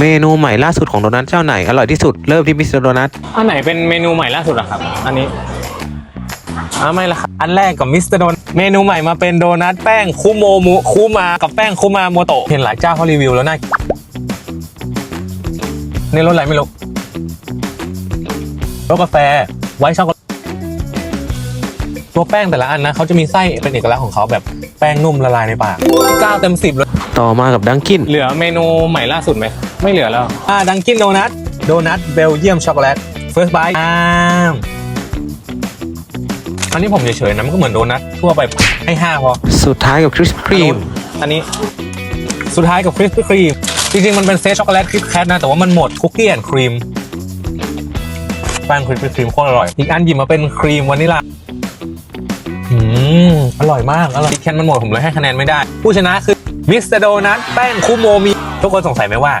เมนูใหม่ล่าสุดของโดนัทเจ้าไหน อร่อยที่สุดเริ่มที่มิสเตอร์โดนัทอันไหนเป็นเมนูใหม่ล่าสุดอะครับ อันนี้อ่าไม่ละครับอันแรกกับมิสเตอร์โดนเมนูใหม่มาเป็นโดนัทแป้งคุโมมุคุมากับแป้งคุมาโมโตะเห็นหลายเจ้าเขารีวิวแล้วน่าในรสอะไรไม่รู้รสกาแฟไวท์ช็อกโกแลตตัวแป้งแต่ละอันนะเขาจะมีไส้เป็นเอกลักษณ์ของเขาแบบแป้งนุ่มละลายในปากเก้าเต็มสิบเลยต่อมากับดังกินเหลือเมนูใหม่ล่าสุดไหม ไม่เหลือแล้ว อ่าดังกินโดนัทโดนัทเบลเยียมช็อกโกแลตเฟิร์สไบต์อ่าอันนี้ผมเฉยๆนะ มันก็เหมือนโดนัททั่วไปให้ห้าพอ สุดท้ายกับคริสปี้ครีม อันนี้สุดท้ายกับคริสปี้ครีม จริงๆ มันเป็นเซตช็อกโกแลตคิดแคทนะ แต่ว่ามันหมดคุกกี้แอนด์ครีมแป้งคริสปี้ครีมโคตรอร่อย อีกอันหยิบมาเป็นครีมวานิลลาอืมอร่อยมากอร่อยคิดแคทมันหมดผมเลยให้คะแนนไม่ได้ ผู้ชนะคือมิสเตอร์โดนัทแป้งคุโมมิทุกคนสงสัยไหมว่า